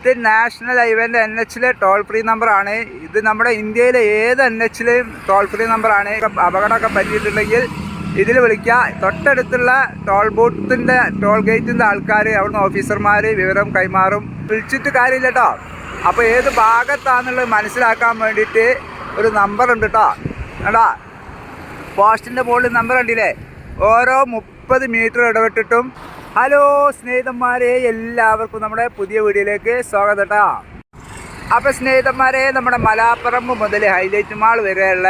ഇത് നാഷണൽ ഹൈവേന്റെ എൻ എച്ചിലെ ടോൾ ഫ്രീ നമ്പറാണ് ഇത് നമ്മുടെ ഇന്ത്യയിലെ ഏത് എൻ എച്ചിലെയും ടോൾ ഫ്രീ നമ്പറാണ് അപകടമൊക്കെ പറ്റിയിട്ടുണ്ടെങ്കിൽ ഇതിൽ വിളിക്കുക തൊട്ടടുത്തുള്ള ടോൾ ബൂത്തിന്റെ ടോൾ ഗേറ്റിന്റെ ആൾക്കാർ അവിടുന്ന് ഓഫീസർമാർ വിവരം കൈമാറും. വിളിച്ചിട്ട് കാര്യമില്ല കേട്ടോ അപ്പോൾ ഏത് ഭാഗത്താണെന്നുള്ളത് മനസ്സിലാക്കാൻ വേണ്ടിയിട്ട് ഒരു നമ്പർ ഉണ്ട് കേട്ടോ കേട്ടാ പോസ്റ്റിന്റെ മുകളിൽ നമ്പർ കണ്ടില്ലേ? ഓരോ മുപ്പത് മീറ്റർ ഇടവിട്ടിട്ടും ഹലോ സ്നേഹിതന്മാരെ എല്ലാവർക്കും നമ്മുടെ പുതിയ വീഡിയോയിലേക്ക് സ്വാഗതം കേട്ടോ അപ്പോൾ സ്നേഹിതന്മാരെ നമ്മുടെ മലാപ്പറമ്പ് മുതൽ ഹൈലൈറ്റ് മാൾ വരെയുള്ള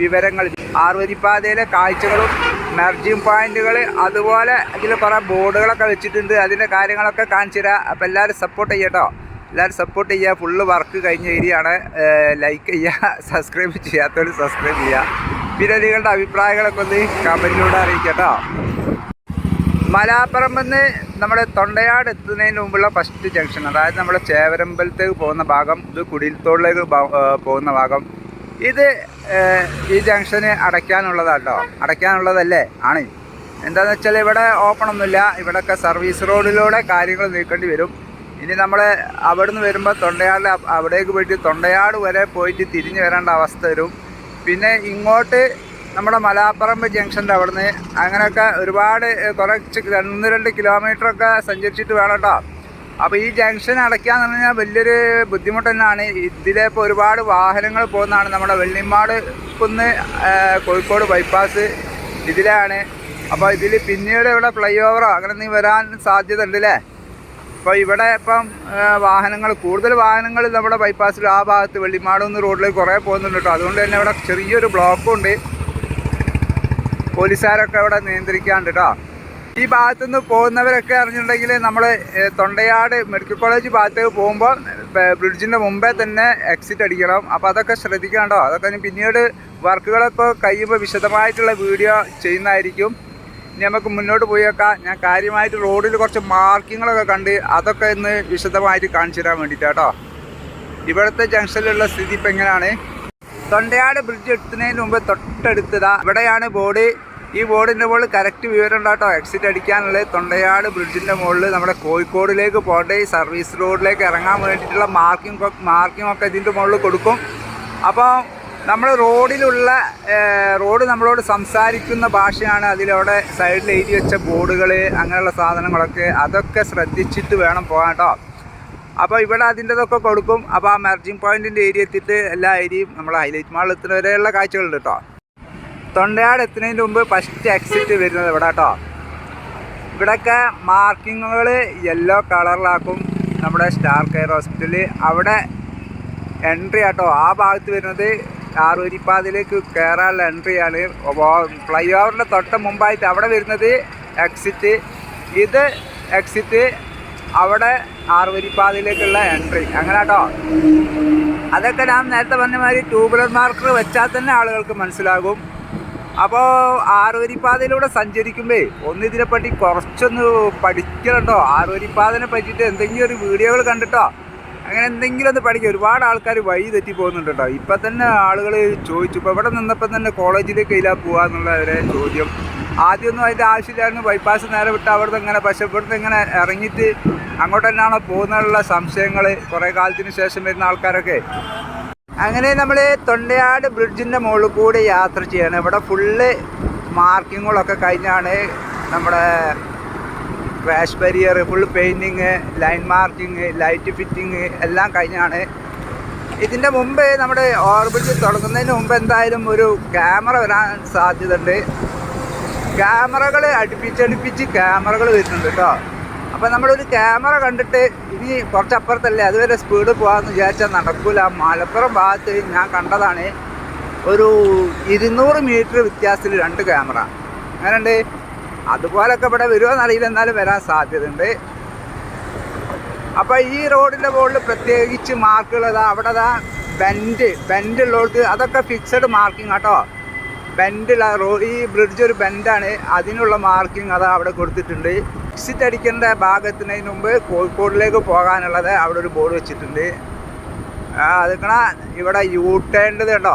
വിവരങ്ങൾ ആറുവരിപ്പാതയിലെ കാഴ്ചകളും മെർജിങ് പോയിന്റുകൾ അതുപോലെ അതിൽ കുറേ ബോർഡുകളൊക്കെ വെച്ചിട്ടുണ്ട്. അതിന്റെ കാര്യങ്ങളൊക്കെ കാണിച്ചു തരാം. അപ്പോൾ എല്ലാവരും സപ്പോർട്ട് ചെയ്യട്ടോ എല്ലാവരും സപ്പോർട്ട് ചെയ്യുക. ഫുള്ള് വർക്ക് കഴിഞ്ഞ ഏരിയയാണ് ലൈക്ക് ചെയ്യുക സബ്സ്ക്രൈബ് ചെയ്യാത്തവർ സബ്സ്ക്രൈബ് ചെയ്യുക. പിന്നെ നിങ്ങളുടെ അഭിപ്രായങ്ങളൊക്കെ ഒന്ന് കമന്റിലൂടെ അറിയിക്കട്ടോ മലാപ്പറമ്പെന്ന് നമ്മുടെ തൊണ്ടയാട് എത്തുന്നതിന് മുമ്പുള്ള ഫസ്റ്റ് ജംഗ്ഷൻ അതായത് നമ്മുടെ ചേവരമ്പലത്തേക്ക് പോകുന്ന ഭാഗം ഇത് കുടിൽത്തോളിലേക്ക് പോകുന്ന ഭാഗം. ഇത് ഈ ജംഗ്ഷന് അടയ്ക്കാനുള്ളതാട്ടോ അടയ്ക്കാനുള്ളതല്ലേ. ആണ്. എന്താണെന്ന് വെച്ചാൽ ഇവിടെ ഓപ്പൺ ഒന്നുമില്ല. ഇവിടെയൊക്കെ സർവീസ് റോഡിലൂടെ കാര്യങ്ങൾ നീക്കേണ്ടി വരും. ഇനി നമ്മൾ അവിടെ നിന്ന് വരുമ്പോൾ തൊണ്ടയാട് അവിടേക്ക് പോയിട്ട് തൊണ്ടയാട് വരെ പോയിട്ട് തിരിഞ്ഞു വരേണ്ട അവസ്ഥ വരും. പിന്നെ ഇങ്ങോട്ട് നമ്മുടെ മലാപ്പറമ്പ് ജംഗ്ഷന്റെ അവിടുന്ന് അങ്ങനെയൊക്കെ ഒരുപാട് കുറച്ച് ഒന്ന് രണ്ട് കിലോമീറ്ററൊക്കെ സഞ്ചരിച്ചിട്ട് വേണം കേട്ടോ. അപ്പോൾ ഈ ജംഗ്ഷൻ അടയ്ക്കാന്ന് പറഞ്ഞാൽ വലിയൊരു ബുദ്ധിമുട്ട് തന്നെയാണ്. ഇതിലിപ്പോൾ ഒരുപാട് വാഹനങ്ങൾ പോകുന്നതാണ്. നമ്മുടെ വെള്ളിമാട് കുന്ന് കോഴിക്കോട് ബൈപ്പാസ് ഇതിലാണ്. അപ്പോൾ ഇതിൽ പിന്നീട് ഇവിടെ ഫ്ലൈ ഓവറോ അങ്ങനെ നീ വരാൻ സാധ്യത ഉണ്ടല്ലേ അപ്പോൾ ഇവിടെ ഇപ്പം വാഹനങ്ങൾ കൂടുതൽ വാഹനങ്ങൾ നമ്മുടെ ബൈപ്പാസിൽ ആ ഭാഗത്ത് വെള്ളിമാടൊന്ന് റോഡിലേക്ക് കുറേ പോകുന്നുണ്ട് കേട്ടോ. അതുകൊണ്ട് തന്നെ ഇവിടെ ചെറിയൊരു ബ്ലോക്കും ഉണ്ട്. പോലീസുകാരൊക്കെ ഇവിടെ നിയന്ത്രിക്കാണ്ട് കേട്ടോ ഈ ഭാഗത്തുനിന്ന് പോകുന്നവരൊക്കെ അറിഞ്ഞിട്ടുണ്ടെങ്കിൽ നമ്മൾ തൊണ്ടയാട് മെഡിക്കൽ കോളേജ് ഭാഗത്തേക്ക് പോകുമ്പോൾ ബ്രിഡ്ജിന്റെ മുമ്പേ തന്നെ എക്സിറ്റ് അടിക്കണം. അപ്പോൾ അതൊക്കെ ശ്രദ്ധിക്കാണ്ടോ അതൊക്കെ ഇനി പിന്നീട് വർക്കുകളൊക്കെ കഴിയുമ്പോൾ വിശദമായിട്ടുള്ള വീഡിയോ ചെയ്യുന്നതായിരിക്കും. ഇനി നമുക്ക് മുന്നോട്ട് പോയേക്കാം ഞാൻ കാര്യമായിട്ട് റോഡിൽ കുറച്ച് മാർക്കിങ്ങുകളൊക്കെ കണ്ട് അതൊക്കെ ഇന്ന് വിശദമായിട്ട് കാണിച്ചു തരാൻ വേണ്ടിയിട്ടാണ് കേട്ടോ ഇവിടുത്തെ ജംഗ്ഷനിലുള്ള സ്ഥിതി ഇപ്പം എങ്ങനെയാണ്? തൊണ്ടയാട് ബ്രിഡ്ജ് എത്തുന്നതിന് മുമ്പ് തൊട്ടടുത്തതാ ഇവിടെയാണ് ബോർഡ് ഈ ബോർഡിന്റെ മുകളിൽ കറക്റ്റ് വിവരം ഉണ്ടാട്ടോ എക്സിറ്റ് അടിക്കാനുള്ളത് തൊണ്ടയാട് ബ്രിഡ്ജിന്റെ മുകളിൽ നമ്മുടെ കോഴിക്കോടിലേക്ക് പോകേണ്ട ഈ സർവീസ് റോഡിലേക്ക് ഇറങ്ങാൻ വേണ്ടിയിട്ടുള്ള മാർക്കിംഗ് മാർക്കിംഗ് ഒക്കെ ഇതിന്റെ മുകളിൽ കൊടുക്കും. അപ്പോൾ നമ്മൾ റോഡിലുള്ള റോഡ് നമ്മളോട് സംസാരിക്കുന്ന ഭാഷയാണ് അതിലവിടെ സൈഡിൽ എഴുതി വെച്ച ബോർഡുകൾ അങ്ങനെയുള്ള സാധനങ്ങളൊക്കെ. അതൊക്കെ ശ്രദ്ധിച്ചിട്ട് വേണം പോകാൻ കേട്ടോ അപ്പോൾ ഇവിടെ അതിന്റെതൊക്കെ കൊടുക്കും. അപ്പോൾ ആ മെർജിങ് പോയിന്റിന്റെ ഏരിയ എത്തിയിട്ട് എല്ലാ ഏരിയയും നമ്മൾ ഹൈലൈറ്റ് മാളിൽ എത്തുന്നവരെയുള്ള കാഴ്ചകളുണ്ട് കേട്ടോ തൊണ്ടയാട് എത്തുന്നതിന് മുമ്പ് ഫസ്റ്റ് എക്സിറ്റ് വരുന്നത് ഇവിടെ കേട്ടോ. ഇവിടെയൊക്കെ മാർക്കിങ്ങുകൾ യെല്ലോ കളറിലാക്കും നമ്മുടെ സ്റ്റാർ കെയർ ഹോസ്പിറ്റലിൽ അവിടെ എൻട്രി ആട്ടോ. ആ ഭാഗത്ത് വരുന്നത് ആറൂരിപ്പാതിലേക്ക് കയറാനുള്ള എൻട്രിയാണ് ഫ്ലൈ ഓവറിന്റെ തൊട്ട് മുമ്പായിട്ട് അവിടെ വരുന്നത് എക്സിറ്റ് ഇത് എക്സിറ്റ് അവിടെ ആറുവരിപ്പാതിലേക്കുള്ള എൻട്രി അങ്ങനെ കേട്ടോ. അതൊക്കെ ഞാൻ നേരത്തെ പറഞ്ഞ മാതിരി ട്യൂബുലർ മാർക്കർ വെച്ചാൽ തന്നെ ആളുകൾക്ക് മനസ്സിലാകും. അപ്പോൾ ആറുവരിപ്പാതയിലൂടെ സഞ്ചരിക്കുമ്പോൾ ഒന്ന് ഇതിനെപ്പറ്റി കുറച്ചൊന്ന് പഠിക്കലുണ്ടോ ആറുവരിപ്പാതനെ പറ്റിയിട്ട് എന്തെങ്കിലും ഒരു വീഡിയോകൾ കണ്ടിട്ടോ? അങ്ങനെ എന്തെങ്കിലും ഒന്ന് പഠിക്കുക ഒരുപാട് ആൾക്കാർ വഴി തെറ്റി പോകുന്നുണ്ട് കേട്ടോ ഇപ്പം തന്നെ ആളുകൾ ചോദിച്ചു. ഇപ്പോൾ ഇവിടെ നിന്നപ്പം തന്നെ കോളേജിലേക്ക് ഇല്ല പോകുക എന്നുള്ള ഒരു ചോദ്യം. ആദ്യമൊന്നും അതിന്റെ ആവശ്യമില്ലായിരുന്നു. ബൈപ്പാസ് നേരെ വിട്ട് അവിടുന്ന് ഇങ്ങനെ പക്ഷെ ഇവിടുന്ന് ഇങ്ങനെ ഇറങ്ങിയിട്ട് അങ്ങോട്ട് തന്നെയാണോ പോകുന്നതിനുള്ള സംശയങ്ങൾ കുറേ കാലത്തിന് ശേഷം വരുന്ന ആൾക്കാരൊക്കെ അങ്ങനെ നമ്മൾ തൊണ്ടയാട് ബ്രിഡ്ജിന്റെ മുകളിൽ കൂടി യാത്ര ചെയ്യണം. ഇവിടെ ഫുള്ള് മാർക്കിങ്ങുകളൊക്കെ കഴിഞ്ഞാണ് നമ്മുടെ crash barrier full painting line marking light fitting എല്ലാം കഴിഞ്ഞാണ്. ഇതിന്റെ മുമ്പ് നമ്മുടെ ഓർബിറ്റ് തുടങ്ങുന്നതിന് മുമ്പ് എന്തായാലും ഒരു ക്യാമറ വരാൻ സാധ്യതയുണ്ട്. ക്യാമറകൾ അടുപ്പിച്ചടുപ്പിച്ച് ക്യാമറകൾ വരുന്നുണ്ട് കേട്ടോ. അപ്പോൾ നമ്മളൊരു ക്യാമറ കണ്ടിട്ട് ഇനി കുറച്ചപ്പുറത്തല്ലേ അതുവരെ സ്പീഡ് പോകാമെന്ന് വിചാരിച്ചാൽ നടക്കൂല. മലപ്പുറം ഭാഗത്ത് ഞാൻ കണ്ടതാണ് ഒരു ഇരുന്നൂറ് മീറ്റർ വ്യത്യാസത്തിൽ രണ്ട് ക്യാമറ. അങ്ങനെയുണ്ട് അതുപോലൊക്കെ ഇവിടെ വരുമോ അറിയില്ല. എന്നാലും വരാൻ സാധ്യതയുണ്ട്. അപ്പോൾ ഈ റോഡിന്റെ മുകളിൽ പ്രത്യേകിച്ച് മാർക്കുകൾ ഇതാ അവിടെ ദാ ബെൻഡ് ബെൻഡ് ഉള്ളവർക്ക് അതൊക്കെ ഫിക്സഡ് മാർക്കിംഗ് കേട്ടോ ബെൻഡുള്ള റോ ഈ ബ്രിഡ്ജ് ഒരു ബെൻഡാണ് അതിനുള്ള മാർക്കിംഗ് അതാ അവിടെ കൊടുത്തിട്ടുണ്ട്. എക്സിറ്റ് അടിക്കേണ്ട ഭാഗത്തിനതിന് മുമ്പ് കോഴിക്കോടിലേക്ക് പോകാനുള്ളത് അവിടെ ഒരു ബോർഡ് വെച്ചിട്ടുണ്ട്. അതിക്കണ ഇവിടെ യൂ ടേണ്ടത് കേട്ടോ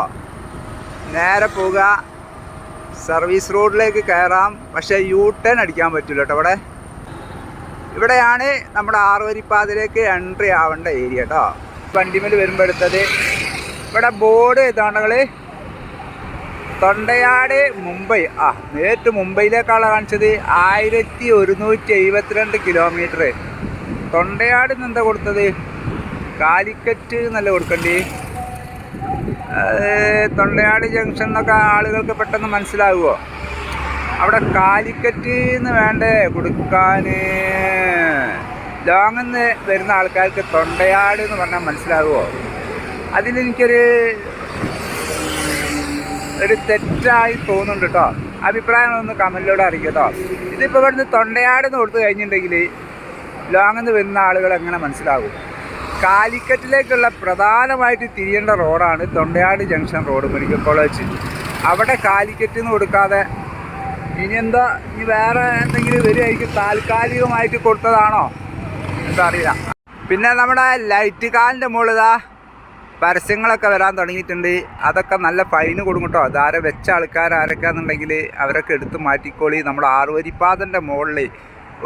നേരെ പോവുക. സർവീസ് റോഡിലേക്ക് കയറാം. പക്ഷേ യൂ ടേൺ അടിക്കാൻ പറ്റില്ല കേട്ടോ ഇവിടെ. ഇവിടെയാണ് നമ്മുടെ ആറുവരിപ്പാതിലേക്ക് എൻട്രി ആവേണ്ട ഏരിയ കേട്ടോ. വണ്ടിമേൽ വരുമ്പോൾ എടുത്തത്. ഇവിടെ ബോർഡ് ഇതാണുകൾ തൊണ്ടയാട് മുംബൈ. ആ നേരിട്ട് മുംബൈയിലേക്കാണ് കാണിച്ചത്. ആയിരത്തി ഒരുന്നൂറ്റി എഴുപത്തിരണ്ട് കിലോമീറ്റർ തൊണ്ടയാട് എന്താ കൊടുത്തത്? കാലിക്കറ്റ് എന്നല്ല കൊടുക്കണ്ടേ? തൊണ്ടയാട് ജംഗ്ഷൻ എന്നൊക്കെ ആളുകൾക്ക് പെട്ടെന്ന് മനസ്സിലാകുമോ അവിടെ കാലിക്കറ്റ് എന്ന് വേണ്ടേ? കൊടുക്കാൻ നിന്ന് വരുന്ന ആൾക്കാർക്ക് തൊണ്ടയാട് എന്ന് പറഞ്ഞാൽ മനസ്സിലാകുമോ അതിലെനിക്കൊരു ഒരു തെറ്റായി തോന്നുന്നുണ്ട് കേട്ടോ അഭിപ്രായം ഒന്ന് കമന്റിലൂടെ അറിയിക്കട്ടോ കേട്ടോ ഇതിപ്പോൾ ഇവിടുന്ന് തൊണ്ടയാട് എന്ന് കൊടുത്തു കഴിഞ്ഞിട്ടുണ്ടെങ്കിൽ ലോങ്ങിൽ വരുന്ന ആളുകൾ എങ്ങനെ മനസ്സിലാകും? കാലിക്കറ്റിലേക്കുള്ള പ്രധാനമായിട്ട് തിരിയേണ്ട റോഡാണ് Thondayad junction road medical college. അവിടെ കാലിക്കറ്റ് എന്ന് കൊടുക്കാതെ ഇനി എന്താ ഇനി വേറെ എന്തെങ്കിലും വരുമായിരിക്കും താൽക്കാലികമായിട്ട് കൊടുത്തതാണോ? എന്താ അറിയില്ല. പിന്നെ നമ്മുടെ ലൈറ്റ് കാലിന്റെ മുകളിതാ പരസ്യങ്ങളൊക്കെ വരാൻ തുടങ്ങിയിട്ടുണ്ട്. അതൊക്കെ നല്ല ഫൈന് കൊടുക്കും കേട്ടോ. അതാരെ വെച്ച ആൾക്കാർ ആരൊക്കെയാണെന്നുണ്ടെങ്കിൽ അവരൊക്കെ എടുത്ത് മാറ്റിക്കോളി. നമ്മുടെ ആറുവരിപ്പാതന്റെ മുകളിൽ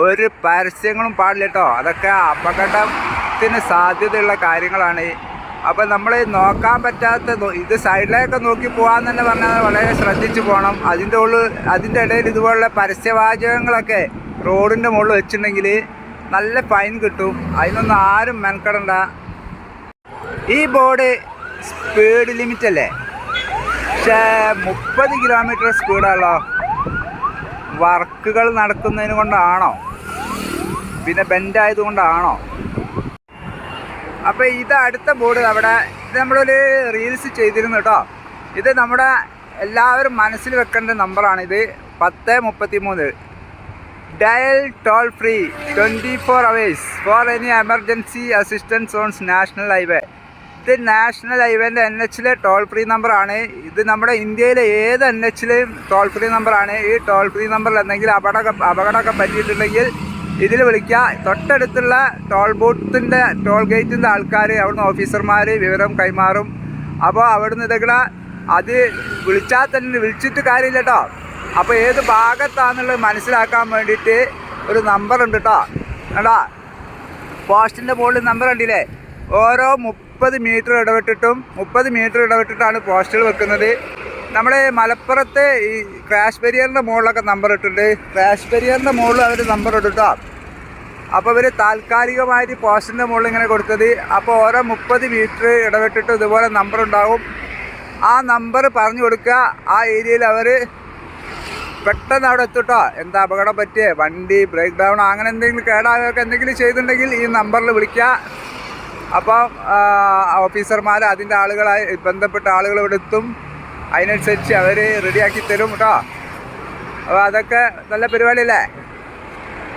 ഒരു പരസ്യങ്ങളും പാടില്ല കേട്ടോ. അതൊക്കെ അപകടത്തിന് സാധ്യതയുള്ള കാര്യങ്ങളാണ്. അപ്പോൾ നമ്മൾ നോക്കാൻ പറ്റാത്ത ഇത് സൈഡിലേക്ക് നോക്കി പോകാൻ തന്നെ പറഞ്ഞാൽ വളരെ ശ്രദ്ധിച്ചു പോകണം അതിന്റെ ഉള്ളിൽ അതിന്റെ ഇടയിൽ ഇതുപോലുള്ള പരസ്യവാചകങ്ങളൊക്കെ റോഡിന്റെ മുകളിൽ വെച്ചിട്ടുണ്ടെങ്കിൽ നല്ല ഫൈൻ കിട്ടും. അതിനൊന്നും ആരും മെനക്കെടണ്ട. ഈ ബോർഡ് സ്പീഡ് ലിമിറ്റ് അല്ലേ പക്ഷേ മുപ്പത് കിലോമീറ്റർ സ്പീഡാണല്ലോ വർക്കുകൾ നടക്കുന്നതിന് കൊണ്ടാണോ? പിന്നെ ബെൻഡ് കൊണ്ടാണോ അപ്പോൾ ഇത് അടുത്ത ബോർഡ് അവിടെ ഇത് നമ്മളൊരു റീൽസ് ചെയ്തിരുന്നു കേട്ടോ ഇത് നമ്മുടെ എല്ലാവരും മനസ്സിൽ വെക്കേണ്ട നമ്പറാണ്. ഇത് പത്ത് മുപ്പത്തി മൂന്ന് dial toll free twenty four hours for any emergency assistance on's national highway. ഇത് നാഷണൽ ഹൈവേന്റെ എൻ എച്ചിലെ ടോൾ ഫ്രീ നമ്പറാണ് ഇത് നമ്മുടെ ഇന്ത്യയിലെ ഏത് എൻ എച്ചിലെയും ടോൾ ഫ്രീ നമ്പറാണ് ഈ ടോൾ ഫ്രീ നമ്പറിൽ എന്തെങ്കിലും അപകട അപകടമൊക്കെ പറ്റിയിട്ടുണ്ടെങ്കിൽ ഇതിൽ വിളിക്കുക. തൊട്ടടുത്തുള്ള ടോൾ ബൂത്തിന്റെ ടോൾ ഗേറ്റിന്റെ ആൾക്കാർ അവിടുന്ന് ഓഫീസർമാർ വിവരം കൈമാറും. അപ്പോൾ അവിടുന്ന് ഇതൊക്കെ അത് വിളിച്ചാൽ തന്നെ വിളിച്ചിട്ട് കാര്യമില്ല കേട്ടോ അപ്പോൾ ഏത് ഭാഗത്താണെന്നുള്ളത് മനസ്സിലാക്കാൻ വേണ്ടിയിട്ട് ഒരു നമ്പർ ഉണ്ട് കേട്ടോ കേട്ടാ പോസ്റ്റിന്റെ മുകളിൽ നമ്പർ കണ്ടില്ലേ? ഓരോ മുപ്പത് മീറ്റർ ഇടവിട്ടിട്ടും മുപ്പത് മീറ്റർ ഇടവിട്ടിട്ടാണ് പോസ്റ്റുകൾ വെക്കുന്നത്. നമ്മുടെ മലപ്പുറത്തെ ഈ ക്രാഷ് ബരിയറിന്റെ മുകളിലൊക്കെ നമ്പർ ഇട്ടിട്ടുണ്ട്. ക്രാഷ് ബരിയറിന്റെ മുകളിൽ അവർ നമ്പർ ഇട്ടിട്ടോ അപ്പോൾ ഇവർ താൽക്കാലികമായിട്ട് പോസ്റ്റിന്റെ മുകളിൽ ഇങ്ങനെ കൊടുത്തത്. അപ്പോൾ ഓരോ മുപ്പത് മീറ്റർ ഇടവിട്ടിട്ട് ഇതുപോലെ നമ്പർ ഉണ്ടാകും ആ നമ്പർ പറഞ്ഞു കൊടുക്കുക. ആ ഏരിയയിൽ അവർ പെട്ടെന്ന് അവിടെ എത്തിട്ടോ. എന്താ അപകടം പറ്റിയേ? വണ്ടി ബ്രേക്ക് ഡൗൺ അങ്ങനെ എന്തെങ്കിലും കേടാകൊക്കെ എന്തെങ്കിലും ചെയ്തിട്ടുണ്ടെങ്കിൽ ഈ നമ്പറിൽ വിളിക്കുക. അപ്പോൾ ഓഫീസർമാർ അതിന്റെ ആളുകളായി ബന്ധപ്പെട്ട ആളുകൾ ഇവിടെ എത്തും. അതിനനുസരിച്ച് അവർ റെഡിയാക്കി തരും കേട്ടോ അപ്പോൾ അതൊക്കെ നല്ല പരിപാടിയല്ലേ?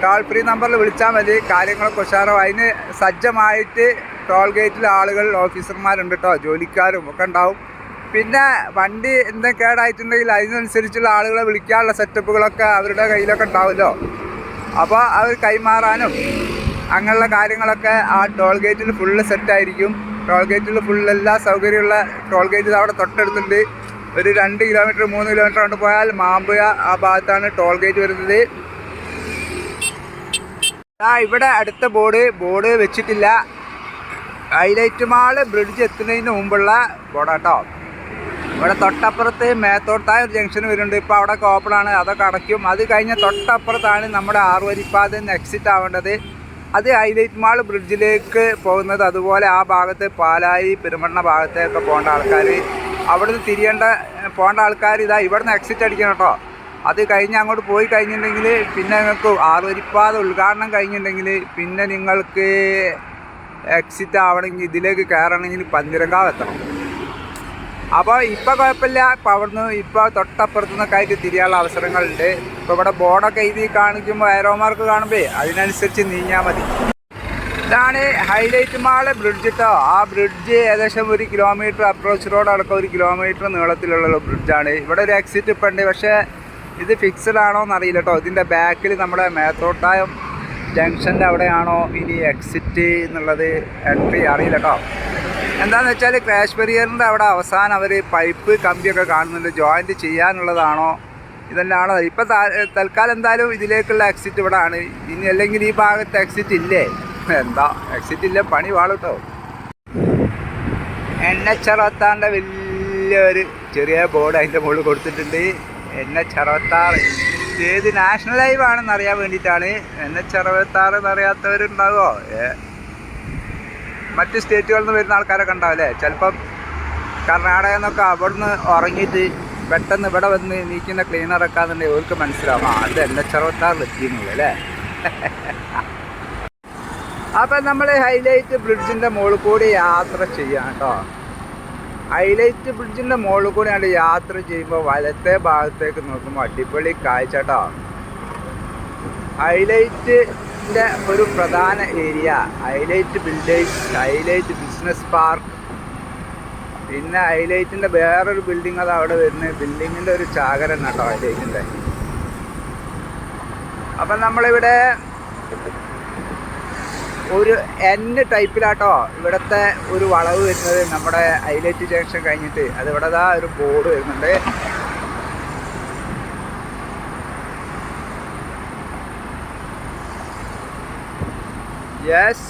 ടോൾ ഫ്രീ നമ്പറിൽ വിളിച്ചാൽ മതി. കാര്യങ്ങളൊക്കെ ഉഷാറോ അതിന് സജ്ജമായിട്ട് ടോൾ ഗേറ്റിൽ ആളുകൾ ഓഫീസർമാരുണ്ട് കേട്ടോ ജോലിക്കാരും ഒക്കെ ഉണ്ടാവും. പിന്നെ വണ്ടി എന്തെങ്കിലും കേടായിട്ടുണ്ടെങ്കിൽ അതിനനുസരിച്ചുള്ള ആളുകളെ വിളിക്കാനുള്ള സെറ്റപ്പുകളൊക്കെ അവരുടെ കയ്യിലൊക്കെ ഉണ്ടാവുമല്ലോ. അപ്പോൾ അവർ കൈമാറാനും അങ്ങനെയുള്ള കാര്യങ്ങളൊക്കെ ആ ടോൾ ഗേറ്റിൽ ഫുള്ള് സെറ്റായിരിക്കും ടോൾ ഗേറ്റിൽ ഫുൾ എല്ലാ സൗകര്യമുള്ള ടോൾ ഗേറ്റ് അവിടെ തൊട്ടടുത്തുണ്ട്. ഒരു രണ്ട് കിലോമീറ്റർ മൂന്ന് കിലോമീറ്റർ കൊണ്ട് പോയാൽ മാമ്പുഴ ആ ഭാഗത്താണ് ടോൾ ഗേറ്റ് വരുന്നത്. ആ ഇവിടെ അടുത്ത ബോർഡ് ബോർഡ് വെച്ചിട്ടില്ല. ഹൈലൈറ്റ് മാൾ ബ്രിഡ്ജ് എത്തുന്നതിന് മുമ്പുള്ള ബോർഡാട്ടോ. ഇവിടെ തൊട്ടപ്പുറത്ത് മേത്തോട്ടായ ഒരു ജംഗ്ഷൻ വരുന്നുണ്ട്. ഇപ്പോൾ അവിടെ ഓപ്പണാണ് അതൊക്കെ അടയ്ക്കും. അത് കഴിഞ്ഞാൽ തൊട്ടപ്പുറത്താണ് നമ്മുടെ ആറുവരിപ്പാതിൽ നിന്ന് എക്സിറ്റ് ആവേണ്ടത്. അത് ഹൈലൈറ്റ് മാൾ ബ്രിഡ്ജിലേക്ക് പോകുന്നത് അതുപോലെ ആ ഭാഗത്ത് പാലായി പെരുമണ്ണ ഭാഗത്തേക്ക് പോകേണ്ട ആൾക്കാർ അവിടുന്ന് തിരിയേണ്ട പോകേണ്ട ആൾക്കാർ ഇതാ ഇവിടുന്ന് എക്സിറ്റ് അടിക്കണം കേട്ടോ അത് കഴിഞ്ഞ് അങ്ങോട്ട് പോയി കഴിഞ്ഞിട്ടുണ്ടെങ്കിൽ പിന്നെ നിങ്ങൾക്ക് ആറുവരിപ്പാത ഉദ്ഘാടനം കഴിഞ്ഞിട്ടുണ്ടെങ്കിൽ പിന്നെ നിങ്ങൾക്ക് എക്സിറ്റ് ആവണമെങ്കിൽ ഇതിലേക്ക് കയറണമെങ്കിൽ പന്തിരങ്കാവ് എത്തണം. അപ്പോൾ ഇപ്പോൾ കുഴപ്പമില്ല. ഇപ്പോൾ അവിടുന്ന് ഇപ്പോൾ തൊട്ടപ്പുറത്തു നിന്നൊക്കെ ആയിട്ട് തിരിയാനുള്ള അവസരങ്ങളുണ്ട്. ഇപ്പോൾ ഇവിടെ ബോർഡൊക്കെ എഴുതി കാണിക്കുമ്പോൾ ഏറോമാർക്ക് കാണുമ്പോൾ അതിനനുസരിച്ച് നീങ്ങിയാൽ മതി. ഇതാണ് ഹൈലൈറ്റ് മാൾ ബ്രിഡ്ജ് കേട്ടോ ആ ബ്രിഡ്ജ് ഏകദേശം ഒരു കിലോമീറ്റർ അപ്രോച്ച് റോഡ് അടക്കം ഒരു കിലോമീറ്റർ നീളത്തിലുള്ള ബ്രിഡ്ജാണ് ഇവിടെ ഒരു എക്സിറ്റ് ഇപ്പം ഉണ്ട്. പക്ഷേ ഇത് ഫിക്സഡ് ആണോ എന്നറിയില്ല കേട്ടോ ഇതിന്റെ ബാക്കിൽ നമ്മുടെ മേത്തോട്ടായം ജംഗ്ഷന്റെ അവിടെയാണോ ഇനി എക്സിറ്റ് എന്നുള്ളത് എൻട്രി അറിയില്ല കേട്ടോ എന്താണെന്ന് വെച്ചാൽ ക്രാഷ് ബരിയറിന്റെ അവിടെ അവസാനം അവർ പൈപ്പ് കമ്പിയൊക്കെ കാണുന്നുണ്ട്. ജോയിന്റ് ചെയ്യാനുള്ളതാണോ ഇതന്നെയാണോ ഇപ്പം തൽക്കാലം എന്തായാലും ഇതിലേക്കുള്ള എക്സിറ്റ് ഇവിടെ ആണ് ഇനി അല്ലെങ്കിൽ ഈ ഭാഗത്ത് എക്സിറ്റ് ഇല്ലേ? എന്താ? എക്സിറ്റ് ഇല്ല പണി വാളട്ടോ. എച്ച് അറുപത്താറിന്റെ വലിയൊരു ചെറിയ ബോർഡ് അതിന്റെ മുകളിൽ കൊടുത്തിട്ടുണ്ട്. എൻ എച്ച് അറുപത്താറ് ഏത് നാഷണൽ ലൈവ് ആണെന്ന് അറിയാൻ വേണ്ടിയിട്ടാണ്. എൻ എച്ച് അറുപത്താറ് എന്നറിയാത്തവരുണ്ടാവോ? ഏ, മറ്റ് സ്റ്റേറ്റുകളിൽ നിന്ന് വരുന്ന ആൾക്കാരൊക്കെ ഉണ്ടാവും അല്ലേ? ചിലപ്പം കർണാടകയിൽ നിന്നൊക്കെ അവിടുന്ന് ഉറങ്ങിയിട്ട് പെട്ടെന്ന് ഇവിടെ വന്ന് നീക്കുന്ന ക്ലീനറൊക്കെ എന്നുണ്ടെങ്കിൽ അവർക്ക് മനസ്സിലാവും. ആ അത് എൻ എച്ച് എത്തിയെന്നുള്ളൂ അല്ലേ? അപ്പം നമ്മൾ ഹൈലൈറ്റ് ബ്രിഡ്ജിന്റെ മുകളിൽ കൂടി യാത്ര ചെയ്യാം കേട്ടോ. ഹൈലൈറ്റ് ബ്രിഡ്ജിന്റെ മുകളിൽ കൂടിയാണ് യാത്ര ചെയ്യുമ്പോൾ വലത്തെ ഭാഗത്തേക്ക് നോക്കുമ്പോൾ അടിപൊളി കാഴ്ച കേട്ടോ. ഹൈലൈറ്റിന്റെ ഒരു പ്രധാന area Hilite builders Hilite business park പിന്നെ ഹൈലൈറ്റിന്റെ വേറൊരു ബിൽഡിംഗ് അത് അവിടെ വരുന്നത്. ബിൽഡിങ്ങിന്റെ ഒരു ചാകരം കേട്ടോ ഹൈലൈറ്റിന്റെ അപ്പം നമ്മളിവിടെ ഒരു എൻ ടൈപ്പിലാട്ടോ ഇവിടുത്തെ ഒരു വളവ് വരുന്നത് നമ്മുടെ ഹൈലൈറ്റ് ജംഗ്ഷൻ കഴിഞ്ഞിട്ട്. അതിവിടെ ഒരു ബോർഡ് വരുന്നുണ്ട്. യെസ്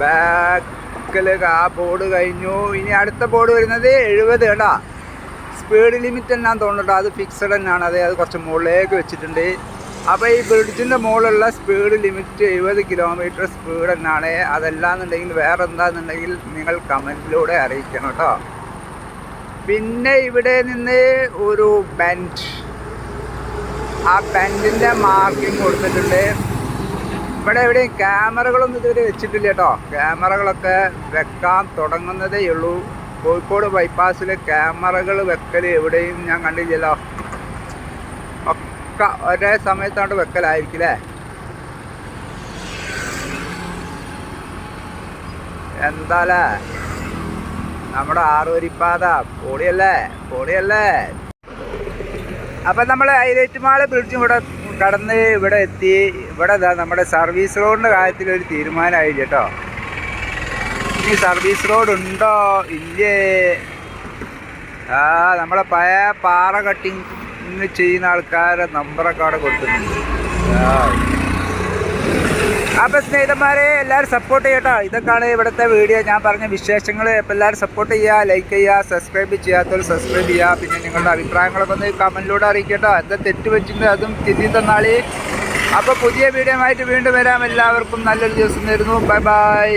ബാക്കിൽ ആ ബോർഡ് കഴിഞ്ഞു. ഇനി അടുത്ത ബോർഡ് വരുന്നത് എഴുപത് കേട്ടാ സ്പീഡ് ലിമിറ്റ് എന്നാന്ന് തോന്നുന്നുട്ടോ അത് ഫിക്സഡ് തന്നെയാണ്. അതെ അത് കുറച്ച് മുകളിലേക്ക് വെച്ചിട്ടുണ്ട്. അപ്പോൾ ഈ ബ്രിഡ്ജിന്റെ മുകളിലുള്ള സ്പീഡ് ലിമിറ്റ് എഴുപത് കിലോമീറ്റർ സ്പീഡ് തന്നെയാണ് അതല്ലാന്നുണ്ടെങ്കിൽ വേറെ എന്താണെന്നുണ്ടെങ്കിൽ നിങ്ങൾ കമന്റിലൂടെ അറിയിക്കണം കേട്ടോ. പിന്നെ ഇവിടെ നിന്ന് ഒരു ബെൻഡ് ആ ബെൻഡിന്റെ മാർക്കിംഗ് കൊടുത്തിട്ടുണ്ട്. ഇവിടെ എവിടെയും ക്യാമറകളൊന്നും ഇതുവരെ വെച്ചിട്ടില്ല കേട്ടോ. ക്യാമറകളൊക്കെ വെക്കാൻ തുടങ്ങുന്നതേ ഉള്ളൂ. കോഴിക്കോട് ബൈപ്പാസിൽ ക്യാമറകൾ വെക്കൽ എവിടെയും ഞാൻ കണ്ടില്ലല്ലോ. ഒക്കെ ഒരേ സമയത്താണ്ട് വെക്കലായിരിക്കില്ലേ എന്താലേ നമ്മുടെ ആറുവരിപ്പാത പൊളിയല്ലേ? പൊളിയല്ലേ? അപ്പം നമ്മൾ ഹൈലൈറ്റ് മാൾ ബ്രിഡ്ജും ഇവിടെ കടന്ന് ഇവിടെ എത്തി. ഇവിടെ നമ്മുടെ സർവീസ് റോഡിന്റെ കാര്യത്തിൽ ഒരു തീരുമാനമായി കേട്ടോ? ഇനി സർവീസ് റോഡ് ഉണ്ടോ? ഇല്ലേ? ആ നമ്മളെ പഴയ പാറ കട്ടിങ് ചെയ്യുന്ന ആൾക്കാരുടെ നമ്പറൊക്കെ അവിടെ കൊടുത്തിട്ടുണ്ട്. അപ്പം സ്നേഹിതന്മാരെ എല്ലാവരും സപ്പോർട്ട് ചെയ്യട്ടോ ഇതൊക്കെയാണ് ഇവിടുത്തെ വീഡിയോ ഞാൻ പറഞ്ഞ വിശേഷങ്ങൾ അപ്പം എല്ലാവരും സപ്പോർട്ട് ചെയ്യുക ലൈക്ക് ചെയ്യുക സബ്സ്ക്രൈബ് ചെയ്യാത്തവർ സബ്സ്ക്രൈബ് ചെയ്യുക. പിന്നെ നിങ്ങളുടെ അഭിപ്രായങ്ങളൊക്കെ ഒന്ന് കമന്റിലൂടെ അറിയിക്കട്ടോ. എന്താ തെറ്റ് വെച്ചിട്ട് അതും തിരി തന്നാളി. അപ്പോൾ പുതിയ വീഡിയോ ആയിട്ട് വീണ്ടും വരാം. എല്ലാവർക്കും നല്ലൊരു ദിവസം തരുന്നു ബൈ ബൈ